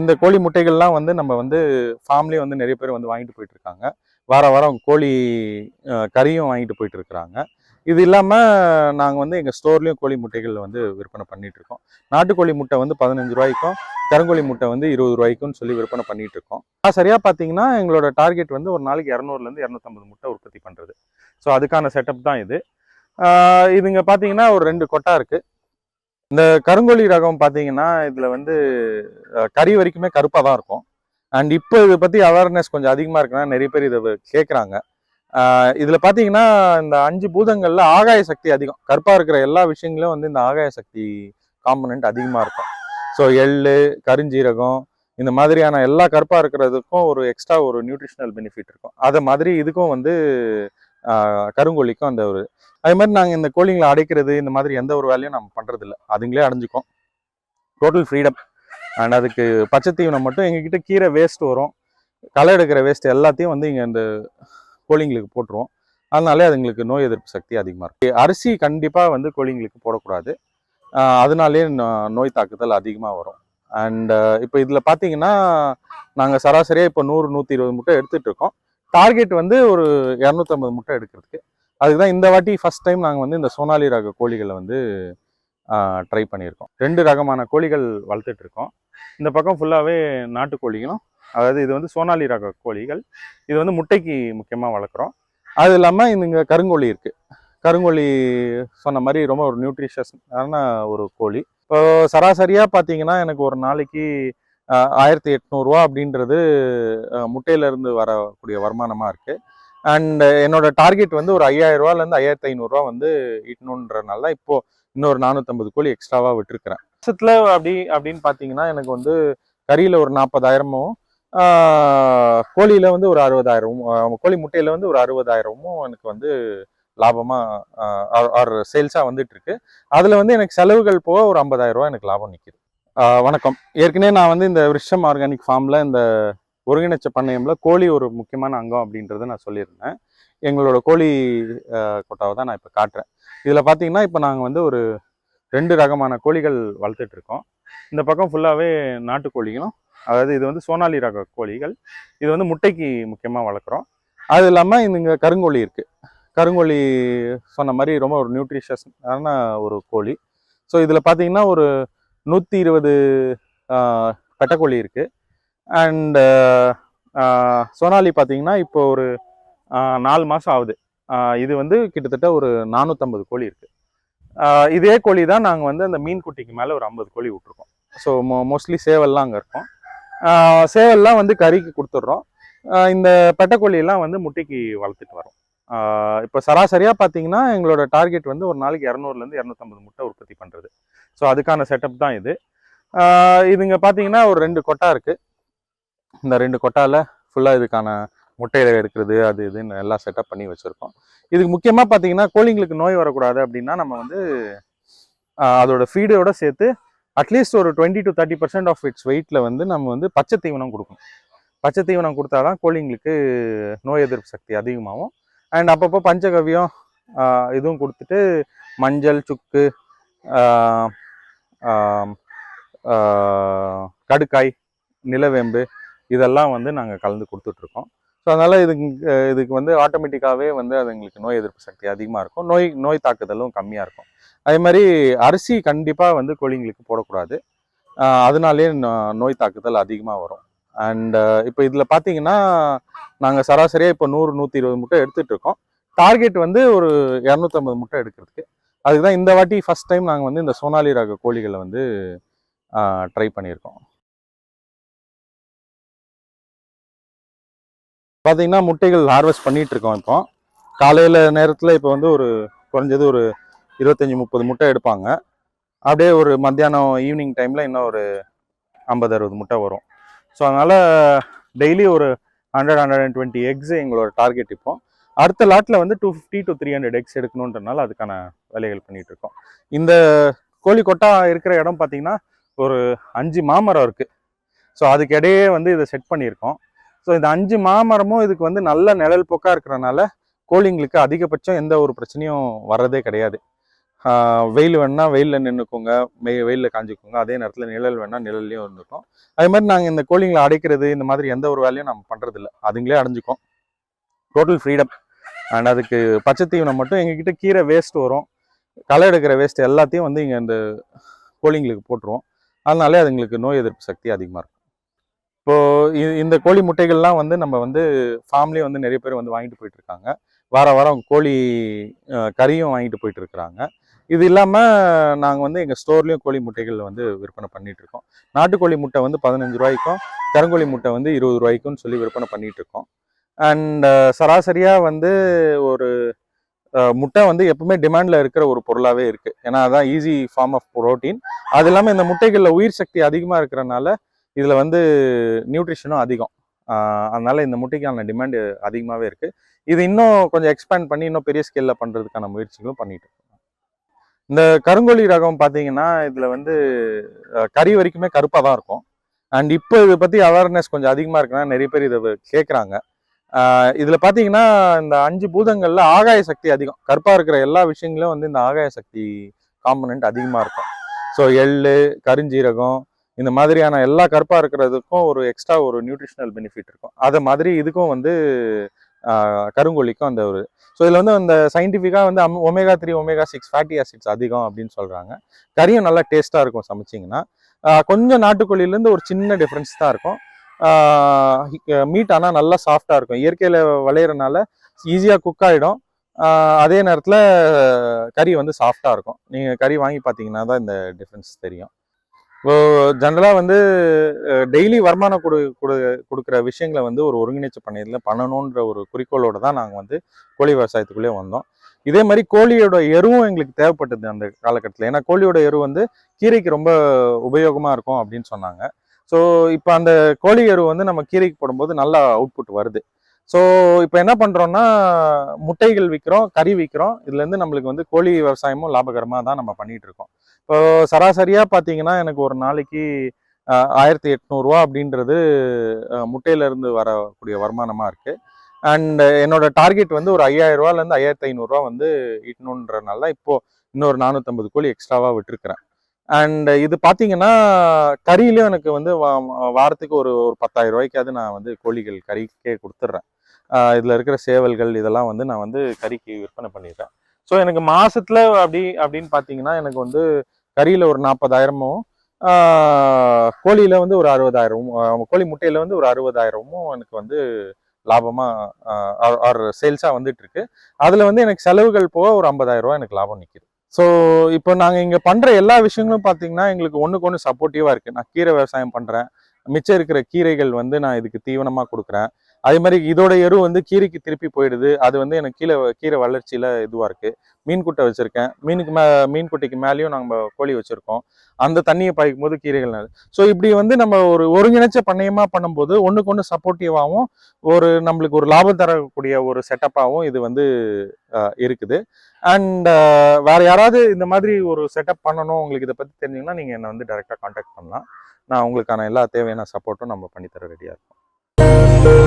இந்த கோழி முட்டைகள்லாம் வந்து நம்ம வந்து ஃபார்ம்லேயே வந்து நிறைய பேர் வந்து வாங்கிட்டு போயிட்டு இருக்காங்க. வார வாரம் கோழி கறியும் வாங்கிட்டு போயிட்டு இருக்கிறாங்க. இது இல்லாமல் நாங்கள் வந்து எங்கள் ஸ்டோர்லேயும் கோழி முட்டைகள் வந்து விற்பனை பண்ணிட்டு இருக்கோம். நாட்டுக்கோழி முட்டை வந்து பதினஞ்சு ரூபாய்க்கும் கருங்கோழி முட்டை வந்து இருபது ரூபாய்க்கும்னு சொல்லி விற்பனை பண்ணிட்டு இருக்கோம். சரியாக பார்த்தீங்கன்னா எங்களோட டார்கெட் வந்து ஒரு நாளைக்கு இரநூறுலேருந்து இரநூத்தம்பது முட்டை உற்பத்தி பண்ணுறது ஸோ அதுக்கான செட்டப் தான் இது. இதுங்க பார்த்தீங்கன்னா ஒரு ரெண்டு கொட்டா இருக்குது இந்த கருங்கோழி ரகம் பார்த்தீங்கன்னா இதில் வந்து கறி வரைக்குமே கருப்பாக தான் இருக்கும். அண்ட் இப்போ இதை பற்றி அவேர்னஸ் கொஞ்சம் அதிகமாக இருக்குன்னா நிறைய பேர் இதை கேட்குறாங்க இதில் பார்த்தீங்கன்னா இந்த அஞ்சு பூதங்களில் ஆகாய சக்தி அதிகம். கருப்பாக இருக்கிற எல்லா விஷயங்களும் வந்து இந்த ஆகாய சக்தி காம்பனண்ட் அதிகமாக இருக்கும். ஸோ எள் கருஞ்சீரகம் இந்த மாதிரியான எல்லா கருப்பாக இருக்கிறதுக்கும் ஒரு எக்ஸ்ட்ரா ஒரு நியூட்ரிஷனல் பெனிஃபிட் இருக்கும். அதை மாதிரி இதுக்கும் வந்து கருங்கோழிக்கும் அந்த ஒரு அதே மாதிரி நாங்கள் இந்த கோழிங்களை அடைக்கிறது இந்த மாதிரி எந்த ஒரு வேலையும் நம்ம பண்ணுறதில்ல அதுங்களே அடைஞ்சுக்கும். டோட்டல் ஃப்ரீடம் அண்ட் அதுக்கு பச்சை தீவனம் மட்டும் எங்ககிட்ட கீரை வேஸ்ட் வரும். களை எடுக்கிற வேஸ்ட் எல்லாத்தையும் வந்து இங்கே இந்த கோழிங்களுக்கு போட்டுருவோம். அதனாலே அதுங்களுக்கு நோய் எதிர்ப்பு சக்தி அதிகமாக இருக்குது அரிசி கண்டிப்பாக வந்து கோழிங்களுக்கு போடக்கூடாது. அதனாலே நோ- நோய் தாக்குதல் அதிகமாக வரும். அண்டு இப்போ இதில் பார்த்தீங்கன்னா நாங்கள் சராசரியாக இப்போ நூறு நூற்றி இருபது முட்டை எடுத்துகிட்டு இருக்கோம். டார்கெட் வந்து ஒரு இரநூத்தம்பது முட்டை எடுக்கிறதுக்கு. அதுக்கு தான் இந்த வாட்டி ஃபஸ்ட் டைம் நாங்கள் வந்து இந்த சோனாலி ரக கோழிகளை வந்து ட்ரை பண்ணியிருக்கோம். ரெண்டு ரகமான கோழிகள் வளர்த்துட்டு இருக்கோம். இந்த பக்கம் ஃபுல்லாகவே நாட்டுக்கோழிகளும் அதாவது இது வந்து சோனாலி ரக கோழிகள். இது வந்து முட்டைக்கு முக்கியமாக வளர்க்குறோம். அது இல்லாமல் இங்கே கருங்கோழி இருக்குது கருங்கோழி சொன்ன மாதிரி ரொம்ப ஒரு நியூட்ரிஷியஸான ஒரு கோழி. இப்போ சராசரியாக பார்த்தீங்கன்னா எனக்கு ஒரு நாளைக்கு ஆயிரத்தி எட்நூறுரூவா அப்படின்றது முட்டையிலேருந்து வரக்கூடிய வருமானமாக இருக்குது அண்ட் என்னோட டார்கெட் வந்து ஒரு ஐயாயிரம் ரூபாலேருந்து ஐயாயிரத்தி ஐநூறுரூவா வந்து ஈட்டணுன்றனால இப்போ இன்னொரு நானூற்றம்பது கோழி எக்ஸ்ட்ராவாக விட்டுருக்கிறேன். வருஷத்தில் அப்படி அப்படின்னு பார்த்தீங்கன்னா எனக்கு வந்து கறியில் ஒரு நாற்பதாயிரமும் கோழியில் வந்து ஒரு அறுபதாயிரமும் கோழி முட்டையில் வந்து ஒரு அறுபதாயிரமும் எனக்கு வந்து லாபமாக ஆர் சேல்ஸாக வந்துட்டு இருக்கு அதில் வந்து எனக்கு செலவுகள் போக ஒரு ஐம்பதாயிரம் ரூபா எனக்கு லாபம் நிற்கிது வணக்கம். ஏற்கனவே நான் வந்து இந்த விருஷம் ஆர்கானிக் ஃபார்மில் இந்த ஒருங்கிணைச்ச பண்ணையம்ல கோழி ஒரு முக்கியமான அங்கம் அப்படின்றத நான் சொல்லியிருந்தேன். எங்களோட கோழி கொட்டாவை தான் நான் இப்போ காட்டுறேன். இதில் பார்த்தீங்கன்னா இப்போ நாங்கள் வந்து ஒரு ரெண்டு ரகமான கோழிகள் வளர்த்துட்டு இருக்கோம். இந்த பக்கம் ஃபுல்லாகவே நாட்டுக்கோழிகளும் அதாவது இது வந்து சோனாலி ரக கோழிகள். இது வந்து முட்டைக்கு முக்கியமாக வளர்க்குறோம். அது இல்லாமல் இங்கே கருங்கோழி இருக்குது கருங்கோழி சொன்ன மாதிரி ரொம்ப ஒரு நியூட்ரிஷியஸான ஒரு கோழி. ஸோ இதில் பார்த்தீங்கன்னா ஒரு நூற்றி இருபது பெட்டக்கோழி இருக்குது அண்ட் uh, uh, சோனாலி பார்த்தீங்கன்னா இப்போ ஒரு நாலு மாதம் ஆகுது. இது வந்து கிட்டத்தட்ட ஒரு நானூற்றம்பது கோழி இருக்குது இதே கோழி தான் நாங்கள் வந்து அந்த மீன் குட்டிக்கு மேலே ஒரு ஐம்பது கோழி விட்ருக்கோம் ஸோ மோ மோஸ்ட்லி சேவல்லாம் அங்கே இருக்கும். சேவல்லாம் வந்து கறிக்கு கொடுத்துட்றோம். இந்த பெட்டக்கோழியெல்லாம் வந்து முட்டைக்கு வளர்த்துட்டு வரோம். இப்போ சராசரியாக பார்த்தீங்கன்னா எங்களோட டார்கெட் வந்து ஒரு நாளைக்கு இரநூறுலேருந்து இரநூத்தம்பது முட்டை உற்பத்தி பண்ணுறது ஸோ அதுக்கான செட்டப் தான் இது. இதுங்க பார்த்தீங்கன்னா ஒரு ரெண்டு கொட்டா இருக்குது இந்த ரெண்டு கொட்டால ஃபுல்லாக இதுக்கான முட்டையில எடுக்கிறது அது இதுன்னு எல்லாம் செட்டப் பண்ணி வச்சுருக்கோம். இதுக்கு முக்கியமாக பார்த்தீங்கன்னா கோழிங்களுக்கு நோய் வரக்கூடாது அப்படின்னா நம்ம வந்து அதோட ஃபீடோட சேர்த்து அட்லீஸ்ட் ஒரு twenty to thirty percent of its வெயிட்டில் வந்து நம்ம வந்து பச்சை தீவனம் கொடுக்கணும். பச்சை தீவனம் கொடுத்தா தான் கோழிங்களுக்கு நோய் எதிர்ப்பு சக்தி அதிகமாகும். அண்ட் அப்பப்போ பஞ்சகவியம் இதுவும் கொடுத்துட்டு மஞ்சள் சுக்கு கடுக்காய் நிலவேம்பு இதெல்லாம் வந்து நாங்கள் கலந்து கொடுத்துட்ருக்கோம். ஸோ அதனால் இதுக்கு இதுக்கு வந்து ஆட்டோமேட்டிக்காகவே வந்து அதுங்களுக்கு நோய் எதிர்ப்பு சக்தி அதிகமாக இருக்கும். நோய் நோய் தாக்குதலும் கம்மியாக இருக்கும். அதே மாதிரி அரிசி கண்டிப்பாக வந்து கோழிங்களுக்கு போடக்கூடாது. அதனாலே நோய் தாக்குதல் அதிகமாக வரும். அண்டு இப்போ இதில் பார்த்தீங்கன்னா நாங்கள் சராசரியாக இப்போ நூறு நூற்றி இருபது முட்டை எடுத்துகிட்டு இருக்கோம் டார்கெட் வந்து ஒரு இரநூத்தம்பது முட்டை எடுக்கிறதுக்கு. அதுக்கு தான் இந்த வாட்டி ஃபஸ்ட் டைம் நாங்கள் வந்து இந்த சோனாலி ரக கோழிகளை வந்து ட்ரை பண்ணியிருக்கோம். பார்த்தீங்கன்னா முட்டைகள் ஹார்வெஸ்ட் பண்ணிட்டு இருக்கோம் இப்போ. காலையில் நேரத்தில் இப்போ வந்து ஒரு குறைஞ்சது ஒரு இருபத்தஞ்சி முப்பது முட்டை எடுப்பாங்க. அப்படியே ஒரு மத்தியானம் ஈவினிங் டைமில் இன்னும் ஒரு ஐம்பது அறுபது முட்டை வரும். ஸோ அதனால் டெய்லி ஒரு hundred hundred and twenty X எங்களோட டார்கெட் இப்போ. அடுத்த லாட்டில் வந்து two fifty to three hundred X எடுக்கணுன்றனால அதுக்கான வேலைகள் பண்ணிகிட்டு இருக்கோம். இந்த கோழி கொட்டா இருக்கிற இடம் பார்த்தீங்கன்னா ஒரு அஞ்சு மாமரம் இருக்குது ஸோ அதுக்கு இடையே வந்து இதை செட் பண்ணியிருக்கோம். ஸோ இந்த அஞ்சு மாமரமும் இதுக்கு வந்து நல்ல நிழல் போக்காக இருக்கிறனால கோழிங்களுக்கு அதிகபட்சம் எந்த ஒரு பிரச்சனையும் வர்றதே கிடையாது. வெயில் வேணால் வெயிலில் நின்றுக்கோங்க வெய் வெயிலில் காஞ்சிக்கோங்க. அதே நேரத்தில் நிழல் வேணால் நிழல்லையும் இருந்துக்கும் அதே மாதிரி நாங்கள் இந்த கோழிங்களை அடைக்கிறது இந்த மாதிரி எந்த ஒரு வேலையும் நம்ம பண்ணுறதில்ல அதுங்களே அடைஞ்சிக்கும். டோட்டல் ஃப்ரீடம் அண்ட் அதுக்கு பச்சை தீவனம் மட்டும் எங்ககிட்ட கீரை வேஸ்ட் வரும். களை எடுக்கிற வேஸ்ட் எல்லாத்தையும் வந்து இங்கே இந்த கோழிங்களுக்கு போட்டுருவோம். அதனாலே அதுங்களுக்கு நோய் எதிர்ப்பு சக்தி அதிகமாக இருக்கும். இப்போது இந்த கோழி முட்டைகள்லாம் வந்து நம்ம வந்து ஃபார்ம்லேயே வந்து நிறைய பேர் வந்து வாங்கிட்டு போயிட்டு இருக்காங்க. வார வாரம் கோழி கறியும் வாங்கிட்டு போயிட்டு இருக்கிறாங்க. இது இல்லாமல் நாங்கள் வந்து எங்கள் ஸ்டோர்லேயும் கோழி முட்டைகள் வந்து விற்பனை பண்ணிட்டு இருக்கோம். நாட்டுக்கோழி முட்டை வந்து பதினஞ்சு ரூபாய்க்கும் கருங்கோழி முட்டை வந்து இருபது ரூபாய்க்கும் சொல்லி விற்பனை பண்ணிட்டு இருக்கோம். அண்ட் சராசரியாக வந்து ஒரு முட்டை வந்து எப்பவுமே டிமாண்டில் இருக்கிற ஒரு பொருளாகவே இருக்குது ஏன்னா அதான் ஈஸி ஃபார்ம் ஆஃப் ப்ரோட்டீன் அது இல்லாமல் இந்த முட்டைகளில் உயிர் சக்தி அதிகமாக இருக்கிறனால இதில் வந்து நியூட்ரிஷனும் அதிகம். அதனால் இந்த முட்டைக்கான டிமாண்டு அதிகமாகவே இருக்குது இது இன்னும் கொஞ்சம் எக்ஸ்பேண்ட் பண்ணி இன்னும் பெரிய ஸ்கேலில் பண்ணுறதுக்கான முயற்சிகளும் பண்ணிகிட்டு இருக்கோம். இந்த கருங்கோழி ரகம் பார்த்தீங்கன்னா இதில் வந்து கறி வரைக்குமே கருப்பாக தான் இருக்கும். அண்ட் இப்போ இதை பற்றி அவேர்னஸ் கொஞ்சம் அதிகமாக இருக்குன்னா நிறைய பேர் இதை கேட்குறாங்க இதில் பார்த்தீங்கன்னா இந்த அஞ்சு பூதங்களில் ஆகாய சக்தி அதிகம். கருப்பாக இருக்கிற எல்லா விஷயங்களும் வந்து இந்த ஆகாய சக்தி காம்பனண்ட் அதிகமாக இருக்கும். ஸோ எள் கருஞ்சீரகம் இந்த மாதிரியான எல்லா கருப்பாக இருக்கிறதுக்கும் ஒரு எக்ஸ்ட்ரா ஒரு நியூட்ரிஷனல் பெனிஃபிட் இருக்கும். அதை மாதிரி இதுக்கும் வந்து கருங்கோழிக்கும் அந்த ஒரு ஸோ இதில் வந்து அந்த சயின்டிஃபிக்காக வந்து அம் omega three omega six fatty acids அதிகம் அப்படின்னு சொல்கிறாங்க கறியும் நல்லா டேஸ்ட்டாக இருக்கும் சமைச்சிங்கன்னா கொஞ்சம் நாட்டுக்கோழியிலேருந்து ஒரு சின்ன டிஃப்ரென்ஸ் தான் இருக்கும். மீட் ஆனால் நல்லா சாஃப்டாக இருக்கும். இயற்கையில் விளையிறனால ஈஸியாக குக் ஆகிடும் அதே நேரத்தில் கறி வந்து சாஃப்டாக இருக்கும். நீங்கள் கறி வாங்கி பார்த்தீங்கன்னா தான் இந்த டிஃப்ரென்ஸ் தெரியும். ஜென்ரலாக வந்து டெய்லி வருமானம் கொடு கொடு கொடுக்குற விஷயங்களை வந்து ஒரு ஒருங்கிணைச்ச பண்ணையில் பண்ணணுன்ற ஒரு குறிக்கோளோடு தான் நாங்கள் வந்து கோழி விவசாயத்துக்குள்ளே வந்தோம். இதே மாதிரி கோழியோட எருவும் எங்களுக்கு தேவைப்பட்டது அந்த காலகட்டத்தில். ஏன்னா கோழியோட எரு வந்து கீரைக்கு ரொம்ப உபயோகமாக இருக்கும் அப்படின்னு சொன்னாங்க. ஸோ இப்போ அந்த கோழி எரு வந்து நம்ம கீரைக்கு போடும்போது நல்லா அவுட்புட் வருது. ஸோ இப்போ என்ன பண்ணுறோம்னா முட்டைகள் விற்கிறோம் கறி விற்கிறோம் இதுலேருந்து நம்மளுக்கு வந்து கோழி விவசாயமும் லாபகரமாக தான் நம்ம பண்ணிகிட்டு இருக்கோம். இப்போ சராசரியாக பார்த்தீங்கன்னா எனக்கு ஒரு நாளைக்கு ஆயிரத்தி எட்நூறுரூவா அப்படின்றது முட்டையிலேருந்து வரக்கூடிய வருமானமாக இருக்குது அண்ட் என்னோட டார்கெட் வந்து ஒரு ஐயாயிரரூவாலேருந்து ஐயாயிரத்தி ஐநூறுரூவா வந்து ஈட்டணுன்றனால இப்போது இன்னொரு நானூற்றம்பது கோழி எக்ஸ்ட்ராவாக விட்டுருக்குறேன். அண்ட் இது பார்த்தீங்கன்னா கறியிலையும் எனக்கு வந்து வா- வாரத்துக்கு ஒரு ஒரு பத்தாயிரம் ரூபாய்க்காவது நான் வந்து கோழிகள் கறிக்கே கொடுத்துட்றேன். இதில் இருக்கிற சேவல்கள் இதெல்லாம் வந்து நான் வந்து கறிக்கு விற்பனை பண்ணிடுறேன். ஸோ எனக்கு மாதத்தில் அப்படி அப்படின்னு பார்த்தீங்கன்னா எனக்கு வந்து கறியில் ஒரு நாற்பதாயிரமும் கோழியில் வந்து ஒரு அறுபதாயிரமும் கோழி முட்டையில் வந்து ஒரு அறுபதாயிரமும் எனக்கு வந்து லாபமாக ஆர் சேல்ஸாக வந்துட்டு இருக்கு அதில் வந்து எனக்கு செலவுகள் போக ஒரு ஐம்பதாயிரம் ரூபா எனக்கு லாபம் நிற்கிது ஸோ இப்போ நாங்கள் இங்கே பண்ணுற எல்லா விஷயங்களும் பார்த்தீங்கன்னா எங்களுக்கு ஒன்றுக்கு ஒன்று சப்போர்ட்டிவாக இருக்குது நான் கீரை விவசாயம் பண்ணுறேன் மிச்சம் இருக்கிற கீரைகள் வந்து நான் இதுக்கு தீவனமாக கொடுக்குறேன். அதே மாதிரி இதோட எரு வந்து கீரைக்கு திருப்பி போயிடுது. அது வந்து எனக்கு கீழே கீரை வளர்ச்சியில் இதுவாக இருக்குது மீன் குட்டை வச்சுருக்கேன். மீனுக்கு மே மீன் குட்டைக்கு மேலேயும் நம்ம கோழி வச்சுருக்கோம். அந்த தண்ணியை பாய்க்கும் போது கீரைகள் ஸோ இப்படி வந்து நம்ம ஒரு ஒருங்கிணைச்ச பண்ணையமாக பண்ணும்போது ஒன்றுக்கு ஒன்று சப்போர்ட்டிவாகவும் ஒரு நம்மளுக்கு ஒரு லாபம் தரக்கூடிய ஒரு செட்டப்பாகவும் இது வந்து இருக்குது. அண்ட் வேறு யாராவது இந்த மாதிரி ஒரு செட்டப் பண்ணணும் உங்களுக்கு இதை பற்றி தெரிஞ்சிங்கன்னா நீங்கள் என்னை வந்து டைரெக்டாக காண்டாக்ட் பண்ணலாம். நான் உங்களுக்கான எல்லா தேவையான சப்போர்ட்டும் நம்ம பண்ணித்தர ரெடியாக இருக்கோம்.